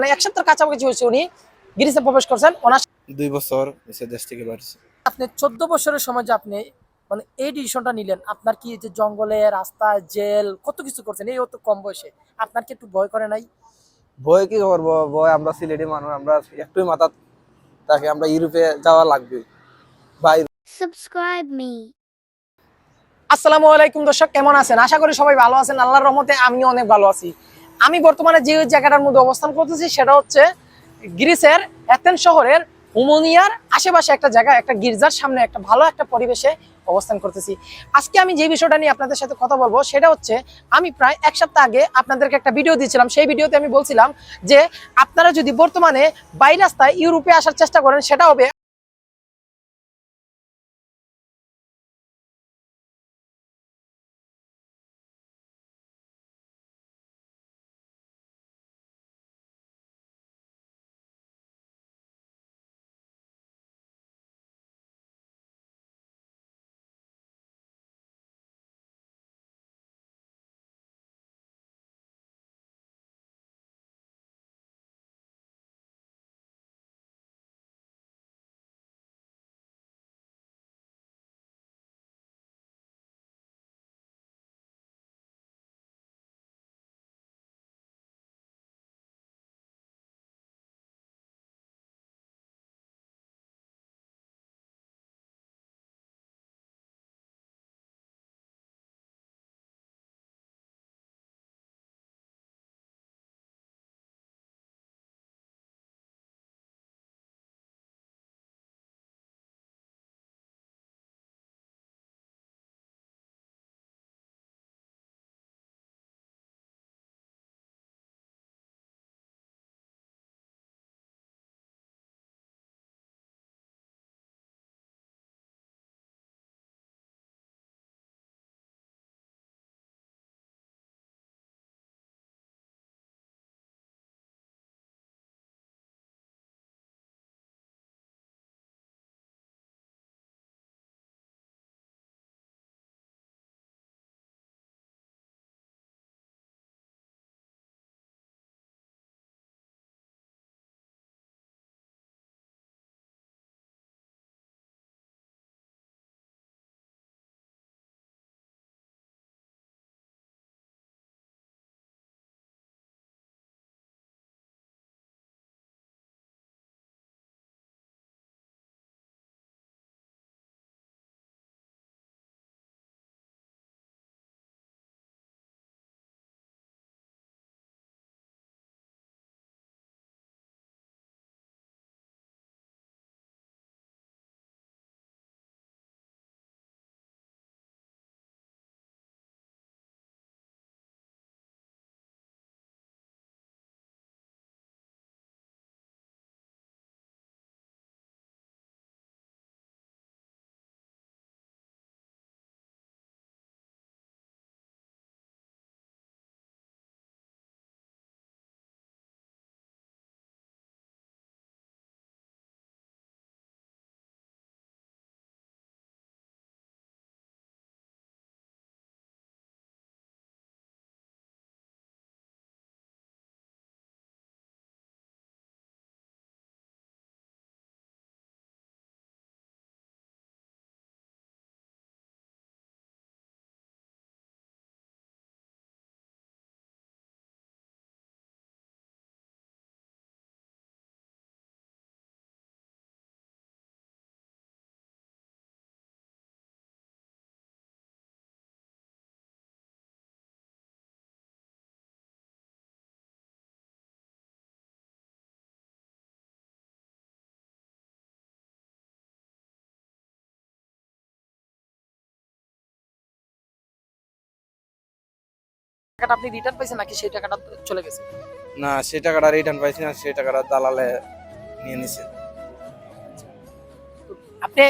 মানে এক সপ্তাহ কাছাকাছি হয়েছে উনি। গিরিসে প্রবেশ করছেন ওনার দুই বছর দেশ থেকে বাড়ছে আপনি চোদ্দ বছরের সময় যে আপনি মানে এই ডিসিশনটা নিলেন আপনার কি যে জঙ্গলে রাস্তা জেল কত কিছু করছেন? এই অত কম বয়সে আপনার কি একটু ভয় করে নাই? ভয় কি করব? ভয় আমরা সিলেটি মানুষ আমরা একটুই মাথা তাকে আমরা ইউরোপে যাওয়া লাগবে। বা Subscribe me. আসসালামু আলাইকুম দর্শক কেমন আছেন? আশা করি সবাই ভালো আছেন। আল্লাহর রহমতে আমিও অনেক ভালো আছি। আমি বর্তমানে যে জায়গাটার মধ্যে অবস্থান করতেছি, সেটা হচ্ছে গ্রিসের অ্যাথেন শহরের উমোনিয়ার আশেপাশে একটা জায়গা, একটা গির্জার সামনে একটা ভালো একটা পরিবেশে অবস্থান করতেছি। আজকে আমি যে বিষয়টা নিয়ে আপনাদের সাথে কথা বলব, সেটা হচ্ছে আমি প্রায় এক সপ্তাহ আগে আপনাদেরকে একটা ভিডিও দিয়েছিলাম। সেই ভিডিওতে আমি বলছিলাম যে, আপনারা যদি বর্তমানে বাই রাস্তায় ইউরোপে আসার চেষ্টা করেন, সেটা হবে টাকাটা আপনি রিটার্ন পাইছেন নাকি সেই টাকাটা চলে গেছে? না সেই টাকাটা রিটার্ন পাইছি না সেই টাকাটা দালালে নিয়ে নিছে। আপনি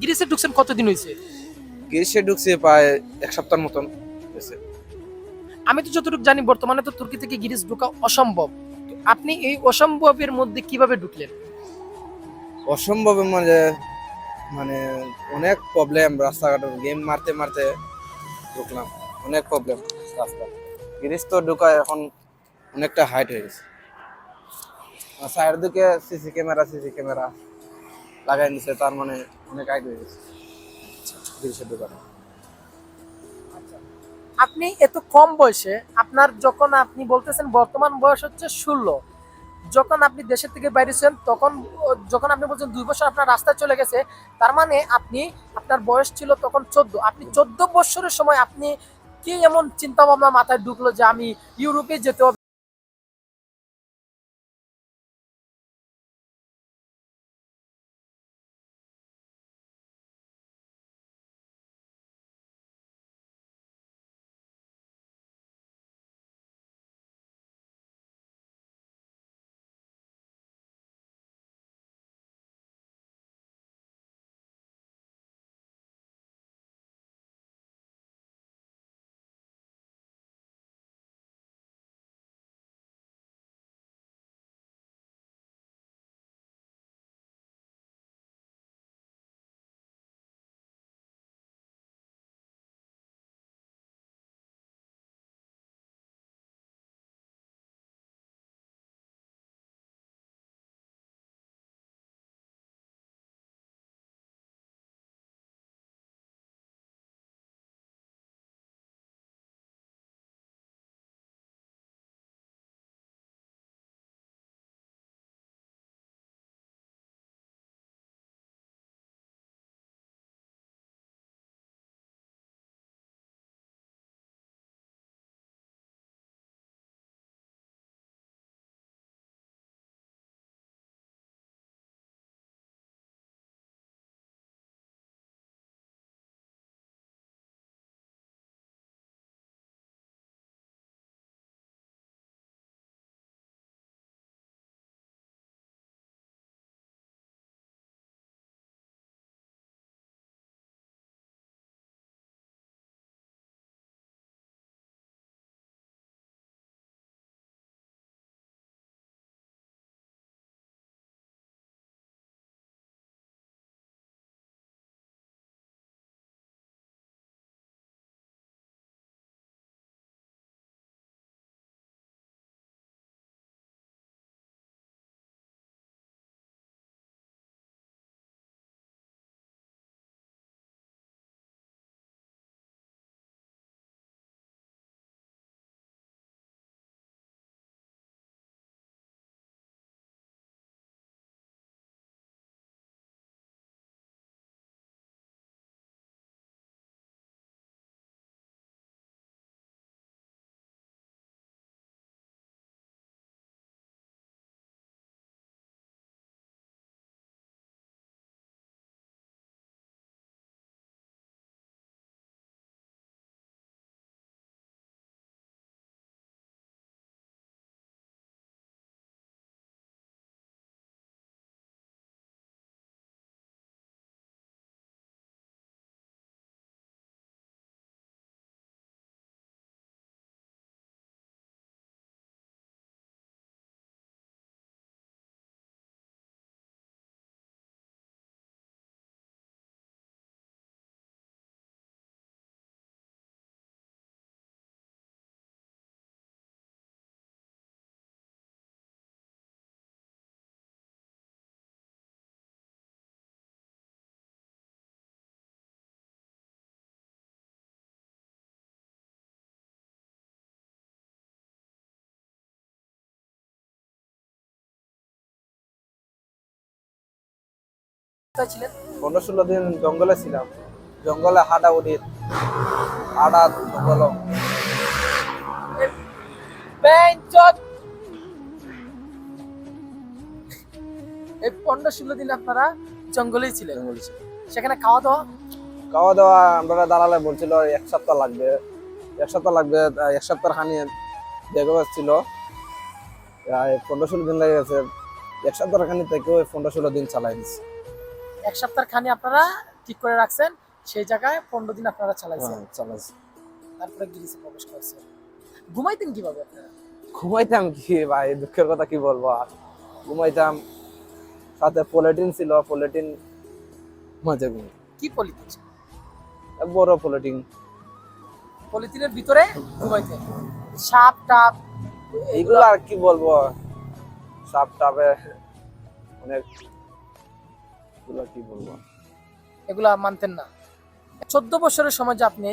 গ্রিসে ঢুকছেন কতদিন হয়েছে গ্রীষ্মে ঢুকছে প্রায় এক সপ্তাহের মতন হয়েছে আমি তো যতটুকু জানি বর্তমানে তো তুর্কি থেকে গিরিস ঢোকা অসম্ভব। আপনি এই অসম্ভবের মধ্যে কীভাবে ঢুকলেন? অসম্ভব মানে মানে অনেক প্রবলেম রাস্তাঘাটের গেম মারতে মারতে ঢুকলাম। অনেক প্রবলেম রাস্তা গ্রিস তো ঢুকা এখন অনেকটা হাইট হয়ে গেছে। সাইড দিকে সিসি ক্যামেরা সিসি ক্যামেরা লাগাই নিছে তার মানে অনেক আগে হয়ে গেছে। গ্রিসের দোকানে আপনি এত কম বয়সে আপনার যখন আপনি বলতেছেন বর্তমান বয়স হচ্ছে ষোলো, যখন আপনি দেশের থেকে বাইরেছেন তখন, যখন আপনি বলছেন দুই বছর আপনার রাস্তায় চলে গেছে, তার মানে আপনি, আপনার বয়স ছিল তখন চোদ্দ। আপনি চোদ্দ বছরের সময় আপনি কি এমন চিন্তা ভাবনা মাথায় ঢুকলো যে আমি ইউরোপে যেতে ছিলেন? পনেরো ষোলো দিন জঙ্গলে ছিলাম। জঙ্গলে হাঁটা উঠি হাঁটা জঙ্গল এই পনেরো ষোলো দিন আপনারা জঙ্গলেই ছিলেন? সেখানে খাওয়া দাওয়া খাওয়া দাওয়া আমরা দালালে বলছিল এক সপ্তাহ লাগবে। এক সপ্তাহ লাগবে এক সপ্তাহ খানি দেখে ছিল পনেরো ষোলো দিন লেগে গেছে। এক সপ্তাহ খানি থেকে পনেরো ষোলো দিন চালাই দিচ্ছে এক সপ্তাহ খানি আপনারা ঠিক করে রাখছেন সেই জায়গায় পনেরো দিন আপনারা চালাইছেন। হ্যাঁ চালাইছি। তারপরে গিরিসে প্রবেশ করছেন। ঘুমাইতেন কীভাবে আপনারা? ঘুমাইতাম কি ভাই দুঃখের কথা কি বলব আর? ঘুমাইতাম সাথে পলিটিন ছিল পলিটিন মাঝে ঘুম। কি পলিথিন বড় পলিটিন পলিথিনের ভিতরে ঘুমাইতেন। সাপ টাপ এইগুলো আর কি বলব? সাপ টাপে অনেক এগুলো কি বলব? এগুলা মানতেন না। চোদ্দ বছরের সময় যে আপনি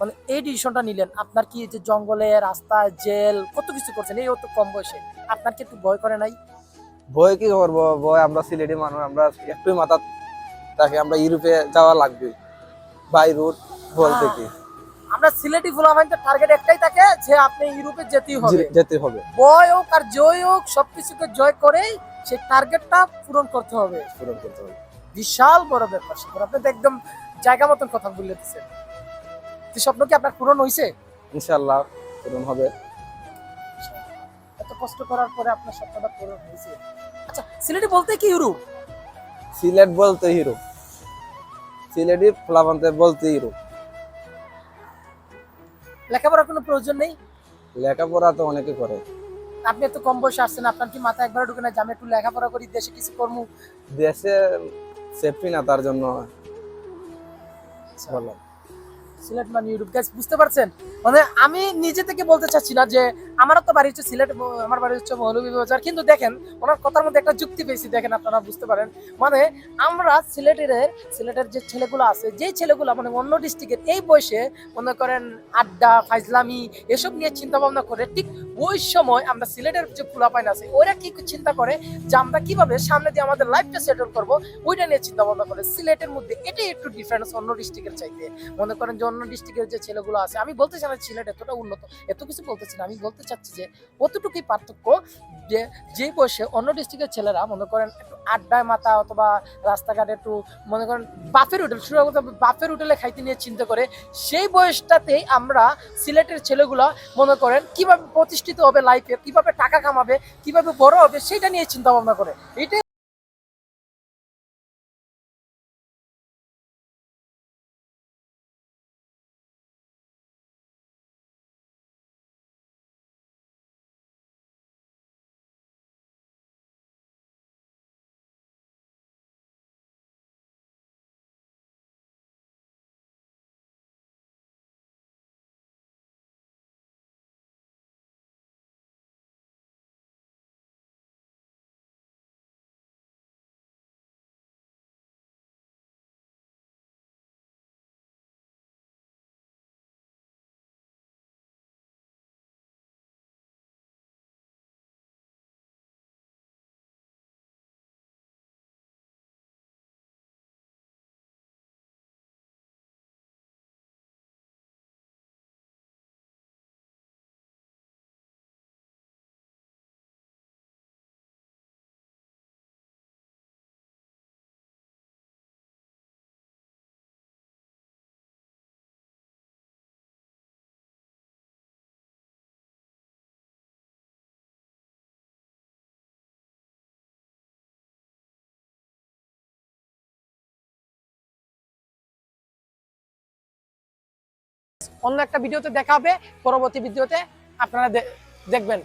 মানে এই ডিসিশনটা নিলেন আপনার কি যে জঙ্গলে রাস্তা জেল কত কিছু করছেন? এই অত কম বয়সে। আপনার কি একটু ভয় করে নাই? ভয় কি করব? ভয় আমরা সিলেটি মানুষ আমরা একটুই মাথা তাকে আমরা ইউরোপে যাওয়া লাগবে। বাই রুট বলতে কি আমরা সিলেটি ফুলামাইন্ডের টার্গেট একটাই থাকে যে আপনি ইউরোপে যেতেই হবে। যেতে হবে। ভয় হোক আর জয় হোক সবকিছুকে জয় করেই সেই টার্গেটটা পূরণ করতে হবে। পূরণ করতে হবে। বিশাল বড় ব্যাপার স্যাপার আপনি তো একদম জায়গা মতন কথা বলে দিচ্ছেন তো স্বপ্ন কি আপনার পূরণ হয়েছে ইনশাল্লাহ পূরণ হবে। এত কষ্ট করার পরে আপনার স্বপ্নটা পূরণ হয়েছে আচ্ছা সিলেটি বলতে কি ইউরোপ সিলেট বলতে হিরো। সিলেটি ফলাফান্তে বলতে হিরো। লেখাপড়ার কোনো প্রয়োজন নেই? লেখাপড়া তো অনেকে করে। আপনি এত কম বয়সে আসছেন আপনার কি মাথা একবার ঢুকে না যে আমি একটু লেখাপড়া করি দেশে কিছু কর্ম? দেশে সেফটি না তার জন্য। বললাম সিলেট মানে ইউরোপ গাইস বুঝতে পারছেন? মানে আমি নিজে থেকে বলতে চাচ্ছি না যে আমারও তো বাড়ি হচ্ছে সিলেট আমার বাড়ি হচ্ছে মৌলভীবাজার কিন্তু দেখেন, ওনার কথার মধ্যে একটা যুক্তি পেয়েছি, দেখেন আপনারা বুঝতে পারেন। মানে আমরা সিলেটের সিলেটের যে ছেলেগুলো আছে, যেই ছেলেগুলো মানে অন্য ডিস্ট্রিক্টের এই বয়সে মনে করেন আড্ডা ফাইজলামি এসব নিয়ে চিন্তা ভাবনা করে, ঠিক ওই সময় আমরা সিলেটের যে পোলাপাইন আছে, ওরা কি চিন্তা করে যে আমরা কীভাবে সামনে দিয়ে আমাদের লাইফটা সেটেল করব? ওইটা নিয়ে চিন্তা ভাবনা করে। সিলেটের মধ্যে এটাই একটু ডিফারেন্স অন্য ডিস্ট্রিক্টের চাইতে। মনে করেন যে অন্য ডিস্ট্রিক্টের যে ছেলেগুলো আছে, আমি বলতে চাই সিলেট এতটা উন্নত, এত কিছু বলতেছি না, আমি বলতে চাচ্ছি যে কতটুকুই পার্থক্য যে যে বয়সে অন্য ডিস্ট্রিক্টের ছেলেরা মনে করেন একটু আড্ডায় মাথা অথবা রাস্তাঘাটে একটু মনে করেন বাফের হোটেল, শুরু করতে বাফের হোটেলে খাইতে নিয়ে চিন্তা করে, সেই বয়সটাতেই আমরা সিলেটের ছেলেগুলো মনে করেন কীভাবে প্রতিষ্ঠিত হবে লাইফে কীভাবে টাকা কামাবে, কীভাবে বড় হবে, সেটা নিয়ে চিন্তা ভাবনা করে। এটাই অন্য একটা ভিডিওতে দেখা হবে পরবর্তী ভিডিওতে আপনারা দেখবেন।